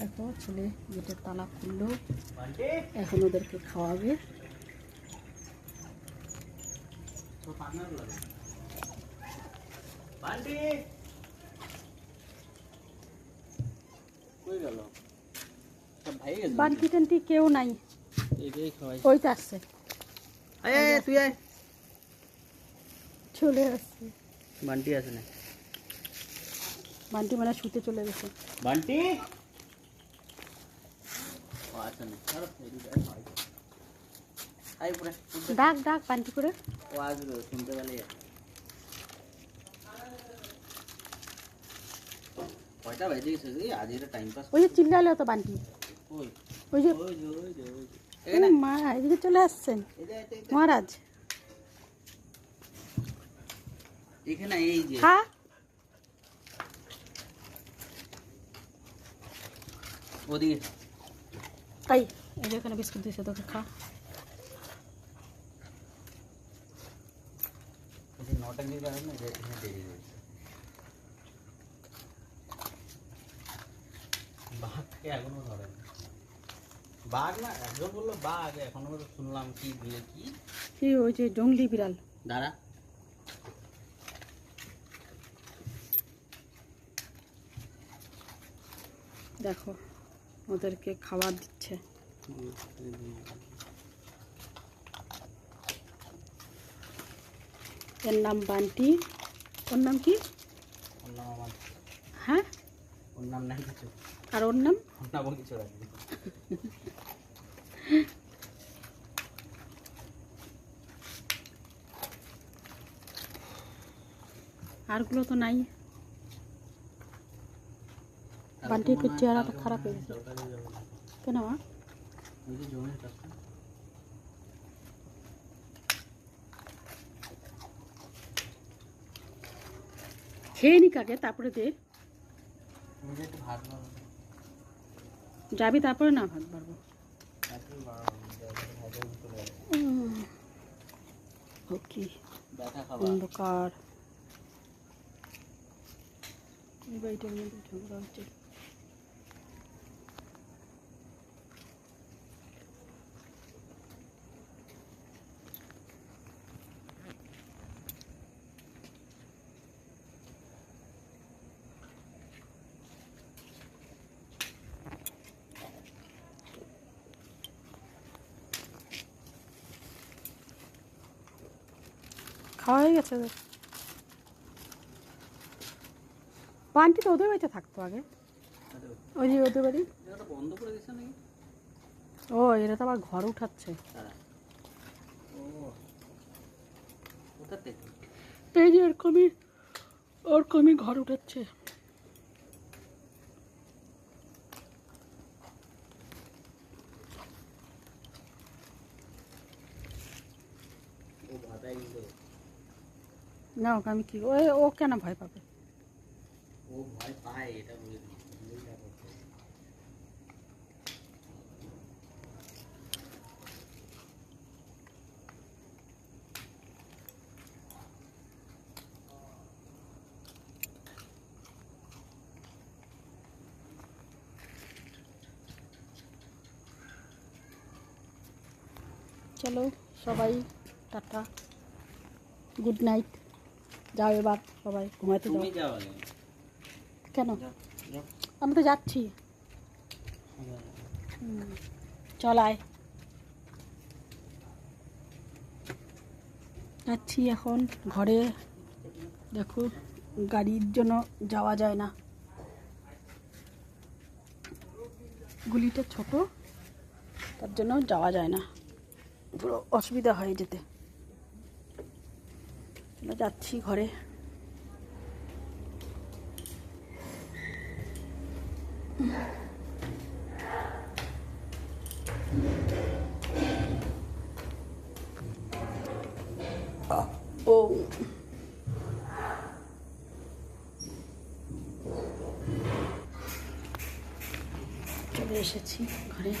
দেখো ছেলে গেটের তালা খুললো। এখন ওদেরকে খাওয়াবে। বান্টি টান্টি কেউ নাই। ওই আসছে। তুই আয়। চলে আসছে। বান্টি আছে না? বান্টি মানে শুতে চলে গেছে। বান্টি ও আছে না ছাড়ো, এদিকে আয়, আয়। আয় উপরে, উপরে। ডাক ডাক বান্টি করে। ও আসবে শুনতে পেলে কয়টা বেজে গেছে রে? আজ এটা টাইম পাস ওই যে তো বান্টি ওই ওই মা এদিকে চলে আসছেন। মহারাজ। এখানে এই যে। খা ওদিকে। তাই এই যে এখানে বিস্কুট দিয়েছে তোকে খা। বাঘ না? একজন বলল বাঘ এখনও শুনলাম কি দিয়ে কি। কি ওই যে জঙ্গলি বিড়াল। দাঁড়া। দেখো। ওদেরকে খাবার দিচ্ছে। এর নাম বান্টি। ওর নাম কি? হ্যাঁ? ওর নাম নাই কিছু। আর ওর নাম? ওর কিছু রাখবি আরগুলো তো নাই। বান্টির চেহারাটা খারাপ হয়ে গেছে। কেন মা? খেয়ে নিক আগে, তারপরে দে। যাবি তারপরে না ভাত বাড়বো। অন্ধকার। এই মধ্যে ঝগড়া হচ্ছে খাওয়া গেছে ওদের? তো ওদের বাড়িতে থাকতো আগে। ওই যে ওদের বাড়ি। এটা ও, এরা তো আবার ঘর উঠাচ্ছে। এই যে এরকমই ওরকমই ঘর উঠাচ্ছে। ভাতাই দিল। না ওকে আমি কি ও ও কেন ভয় পাবে ও ভয় পায় এটা বলে দিচ্ছে বুঝলি না কথা? চলো সবাই টাটা গুড নাইট যাও এবার সবাই ঘুমাতে যাও। কেন? আমি তো যাচ্ছি। হুম, চল আয়। যাচ্ছি এখন ঘরে। দেখো গাড়ির জন্য যাওয়া যায় না। গুলিটা ছোট তার জন্য যাওয়া যায় না। পুরো অসুবিধা হয় যেতে। চলো যাচ্ছি ঘরে। ও। চলে এসেছি ঘরে।